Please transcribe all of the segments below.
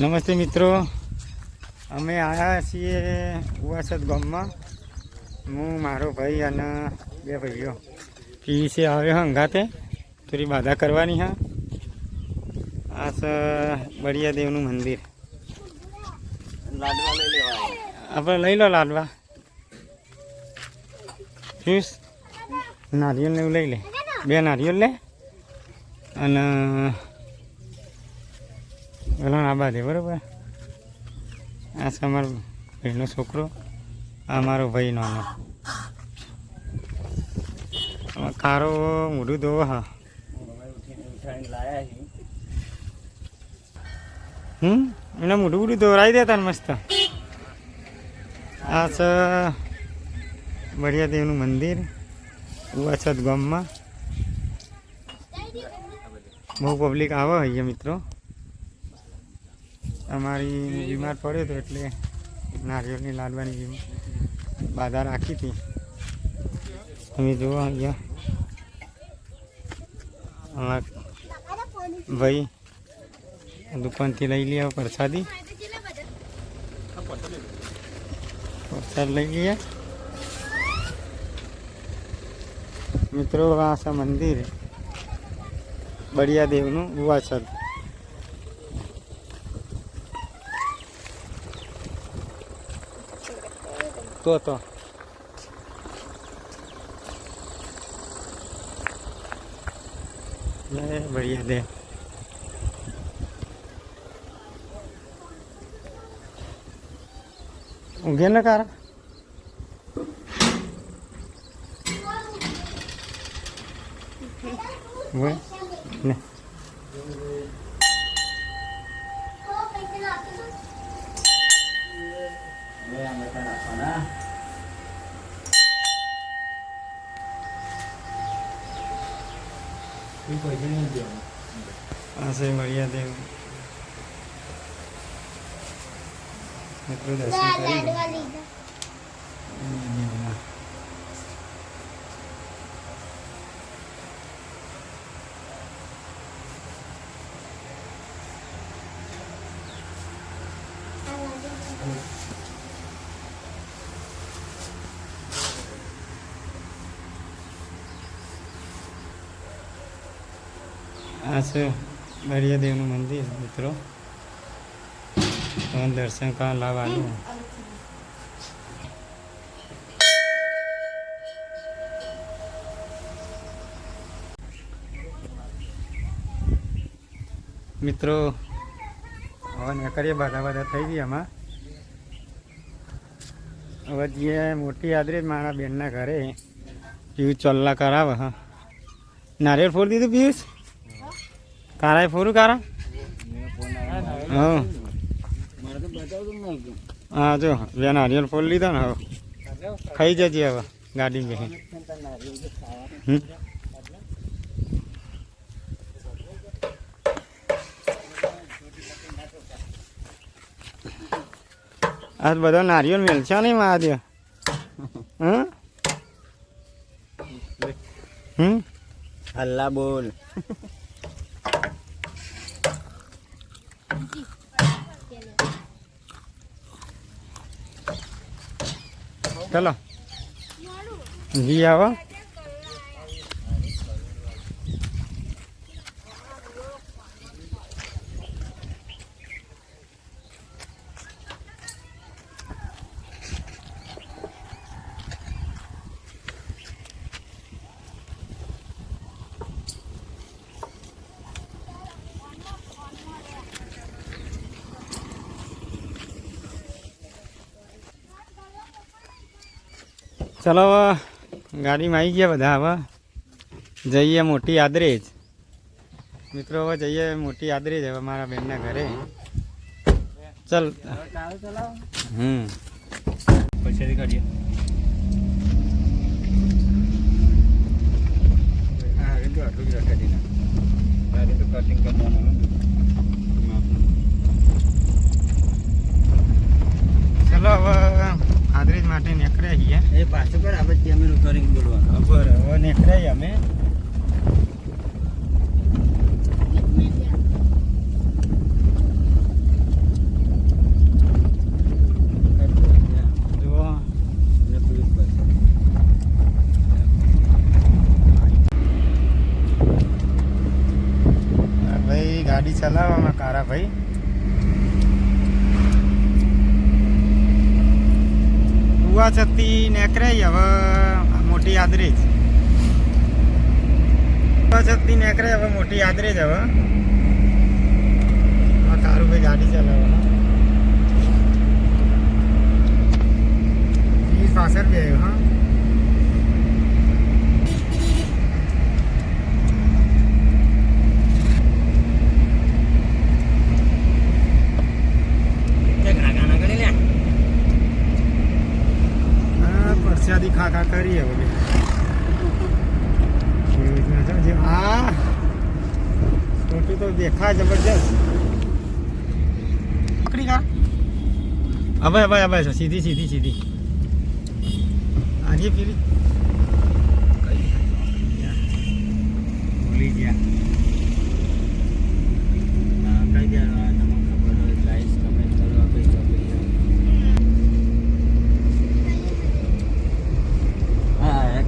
નમસ્તે મિત્રો. અમે આવ્યા છીએ ઉવાસદ ગામમાં. હું મારો ભાઈ અને બે ભાઈઓ. પીવીસી આવ્યો હંગાતે થોડી બાધા કરવાની હા. આ છે બળિયાદેવનું મંદિર. લાડવા લઈ લેવા આપણે લઈ લો લાડવા. જ્યુસ નારિયેલ ને એવું લઈ લે. બે નારિયેલ લે. અને વલણ આબાદ બરાબર? આ છે અમારો ભાઈનો છોકરો, આ મારો ભાઈ નાનો. આમાં કારો મોઢું ધોવો, હા. હમ? એને મોઢું મોઢું ધોરાઈ દેતા ને મસ્ત. આ છે બળિયા દેવનું મંદિર, ઉવાછત ગામમાં. બહુ પબ્લિક આવે અહીંયા મિત્રો. અમારી બીમાર પડ્યો હતો એટલે નારિયેળની લાડવાની બાધા રાખી હતી. તમે જુઓ અહીંયા. અમારા ભાઈ દુકાનથી લઈ લઈએ પ્રસાદી. પ્રસાદ લઈ લઈએ મિત્રો, આ મંદિર. બળિયાદેવનું ઉવાસદ તો તો બળિયા દેવ ઊંઘે ને કાર બોલ ને બે અમે ત્યાં નાખવાના એ પૈસા બળિયા દેવ મિત્રો દર્શન કરી આ છે દરિયાદેવનું મંદિર, મિત્રો. તમે દર્શન કરવા લાવવાનું. મિત્રો, હવે નીકળીએ બધા બધા થઈ ગયા આમાં. હવે જે મોટી યાદરે મારા બેનના ઘરે પીયુષ ચોલ્લા કરાવે, હા. નારિયેળ ફોડી દીધું પિયુષ? કારાય ફોરું કારા? હા. જ બે નારિયેળ ફોલ લીધા ને હવે. ખાઈ જજે હવે, ગાડી બે આજ બધો નારિયેળ મેલશો નહીં મહાદેવ? હમ? હલ્લા બોલ. ચલો જી આવો. ચલો હવે ગાડીમાં આવી ગયા બધા હવે. જઈએ મોટી આદરેજ. મિત્રો હવે જઈએ મોટી આદરેજ હવે મારા બેનના ઘરે. ચલ. હમ. પૈસાથી કાઢીએ. હા આટલું જ રાખી દીધા કટિંગ કરવાનું. એ પાછું કર આપણે કેમેરો કરીને બોલવાનો. ખબર, હવે નીકળાય અમે. ગાડી ચલાવવામાં કારા ભાઈ. કુવા છતી નેકરે હવે મોટી આદરી જ કુવા છતી નેકરે હવે મોટી આદરી જ હવે. આ તારુભાઈ ગાડી ચલાવવા વીસ બી આવ્યું હા પરસ્યાદી ખા ખા કરીએ હવે આ દેખા જબરજસ્ત. પકડી કા? હવે હવે હવે સીધી સીધી સીધી. આજે પેલી. ભૂલી ગયા.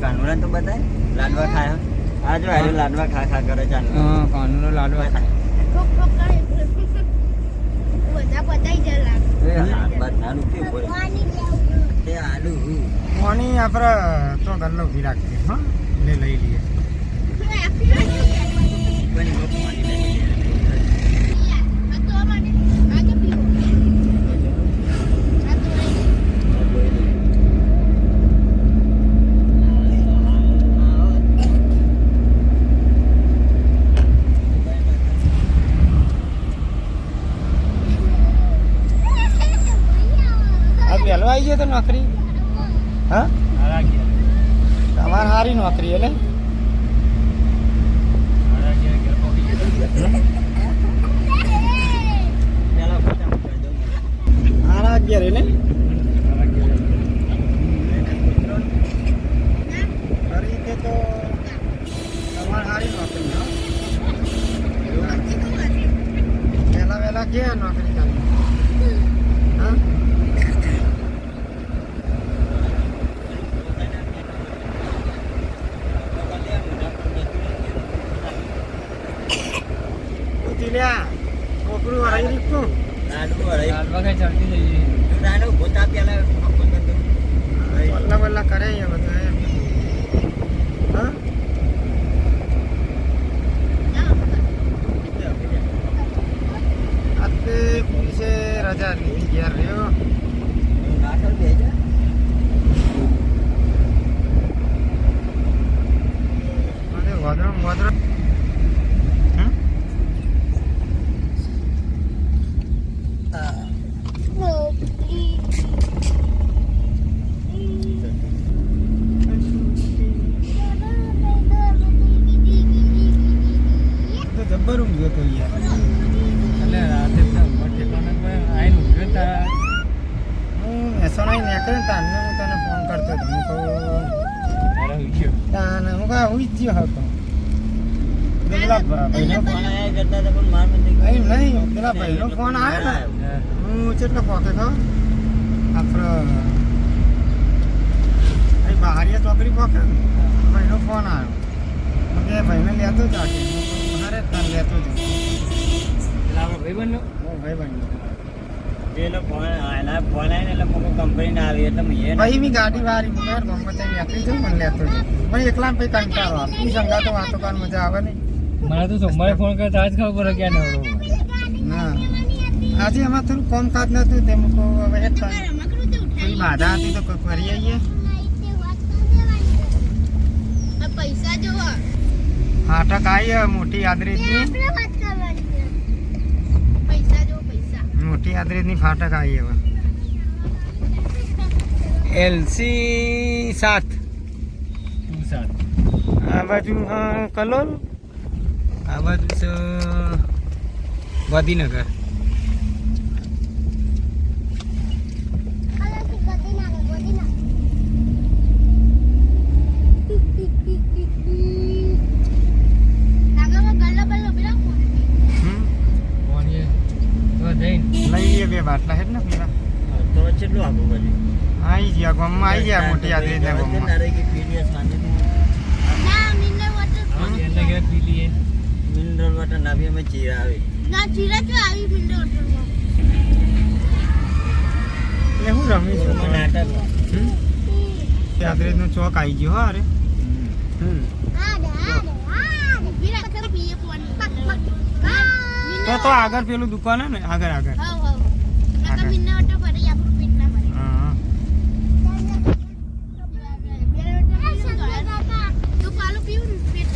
કાનુડા તો બતાય. લાડવા ખાય આ જો લાડવા ખા ખા કરે ચાલ હા કાનુનો લાડવા ઠોક પાણી આપણે તો ગલ્લો ઊભી રાખીએ હા. લે લઈ લઈએ. વહેલો આવી ગયો તો નોકરી હા તમારે સારી નોકરી એટલે પેલા ફોટા મૂકી દઉં. સારા અગિયાર એટલે ખરી કે તો તમારે સારી નોકરી હા વહેલા વહેલા ક્યાં નોકરી ચાલુ દઉં. વલ્લા કરે એ બધું એમ હા આજે પોલીસે રજા લીધી ઘેર રહ્યો પાછળ બેસજા. અને વદરો વદરો હમ? તો જબ્બર ઊંઘ્યો તો યાર એટલે રાતે તો મોટી કોનક પર આઈને ઊંઘ્યો તા. હું મહેસાણા નીકળ્યો ને તાને હું તને ફોન કરતો હતો હું કહું તારે ઊંઘ્યો. તાને હું કહું હુઈ જ ગયો હતો તો પેલા ભાઈનો ફોન આયા કરતા હતા પણ માર નથી નહીં પેલા ભાઈનો ફોન આવ્યો ને. હું. કેટલો પોકે તો? આપણો અહીં બહારિયા ચોકડી પોકે ભાઈનો ફોન આવ્યો કે ભાઈને લેતો જ આખી મારે તને લેતો જ આપણો ભાઈબંધનો? હું ભાઈ બન્યો? ફોન આયલા ફોન આવીને એટલે મોકો કંપનીને આવી એટલે ભાઈ બી ગાડી વાળી મેં ગમે તે નીકળી જાઉં મને લેતો જ પણ એકલા પછી કંટાળો ઈ સંગાતો વાતો કર મજા આવે નહીં. મને તો સોમવારે ફોન કરતા આજ ખબર પડે ક્યાં નવરો ના. આજે અમારે થોડું કામકાજ નતું તેમ કહું હવે થોડી બાધા હતી તો ફરી કરી આવીએ. પૈસા જોવા હાટક આવી મોટી આદરીની પૈસા જો પૈસા મોટી આદરીની ફાટક આવી હવે. એલસી સાત. સાત? આ બાજુ હા, કલોલ. આ બાજુ છે ગાંધીનગર. હમ? ફોન તો લઈ લઈએ બે બાટલા હેડ ને પેલા. તો કેટલું આગું આવી ગયા ગામમાં આવી ગયા મોટી ગામમાં. કે પીડીએસ શાંતિથી ના વોટર મિનરલ વોટર નાભી અમે ચીરા આવે. ના ચીરા જો આવી મિનરલ વોટરમાં. એટલે હું રમી છું નાટક. હમ? નો ચોક આવી ગયો હા અરે તો તો આગળ પેલું દુકાન હે ને? આગળ આગળ. હા હા મિનરલ વિન્ડો હોટલ પર આપણું પેટ ના ભરે હા તું પાલું પીવું ને પેટ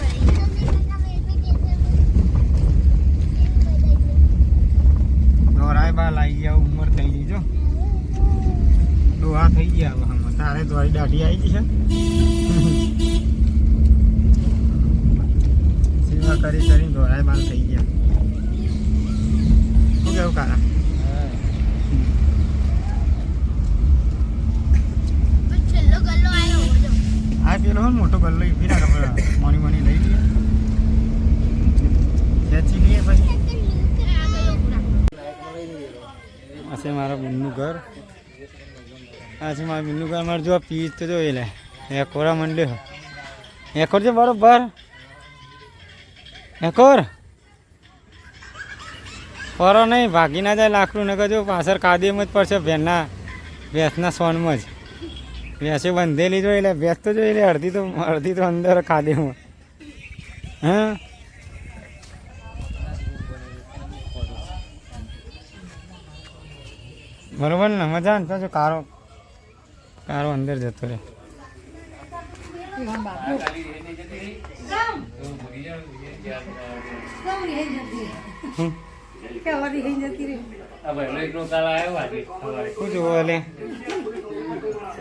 ભરાઈ બા લાવી ગયા, ઉંમર થઈ ગઈ જો. ડોહા થઈ ગયા હવે તારે દોરી દાઢી આવી ગઈ છે. સેવા કરી કરીને દોરાય બાર થઈ ગયા. શું કેવું કારા આ પેલો હોય મોટો ગલ્લો ઈ ફીરા મોની મોની લઈ લઈએ ખેંચી લઈએ પછી. આ છે મારા બુનનું ઘર. આ છે મારા બુનનું ઘર. મારે જો પીસ તો જો એ લે. એકોરા મંડ્યો એકોર છે બરોબર? એકોર? પરો નહીં, ભાગી ના જાય લાકડું ને જો પાછળ કાદીમાં જ પડશે ભેંના ભેંસના સોનમાં જ. ભેંસે બંધેલી જો એટલે ભેંસ તો જોઈ લે, અડધી તો અડધી તો અંદર કાદીમાં. હા? બરોબર ને? મજા ને? પાછું કારો. કારો અંદર જતો રહે.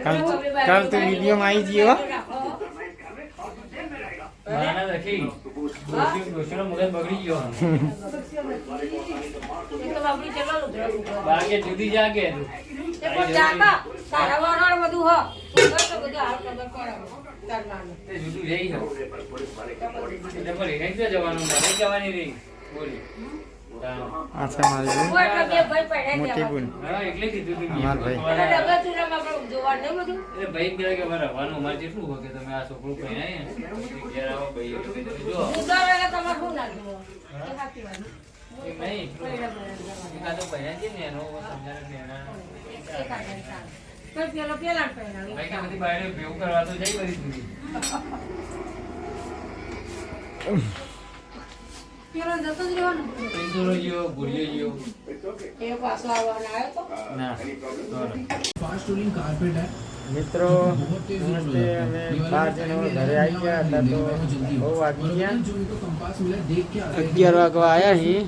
કાલ કાલ વીડિયો વિડીયોમાં આવી ગયો. જુદી જાગે જુદું જઈ જવાનું નહીં જવાની રહી બોલી હા. આ છે મારી મોટી બુન. એટલે કીધું તું ભાઈ. ભાઈ કહે કે મારે રવાનું અમારે જેટલું હોય કે તમે આ છોકરું ઘેર આવો ભાઈ. જો. એ નહીં એકાદો પહેરાય છે ને એનો સમજાય ને એના ભાઈ કે બધી બાયરે ભેગું કરવા તો જઈ બધી ભૂલ્યો ગયો. ના મિત્રો નમસ્તે અમે બાર જણો ઘરે આવી ગયા હતા તો બહુ વાગી ગયા. અગિયાર વાગવા આવ્યા છીએ.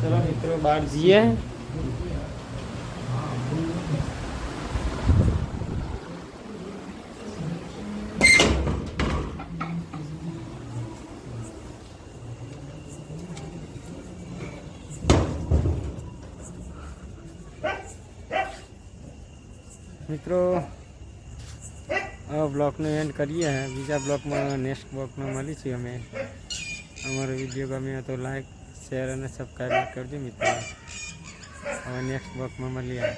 ચલો મિત્રો બાર જઈએ. મિત્રો, આ બ્લોગનો એન્ડ કરીએ બીજા બ્લોગમાં નેક્સ્ટ બ્લોગમાં મળીશું અમે. અમારો વીડિયો ગમ્યો તો લાઈક શેર અને સબસ્ક્રાઈબ કરજો મિત્રો. હવે નેક્સ્ટ બ્લોગમાં મળીએ.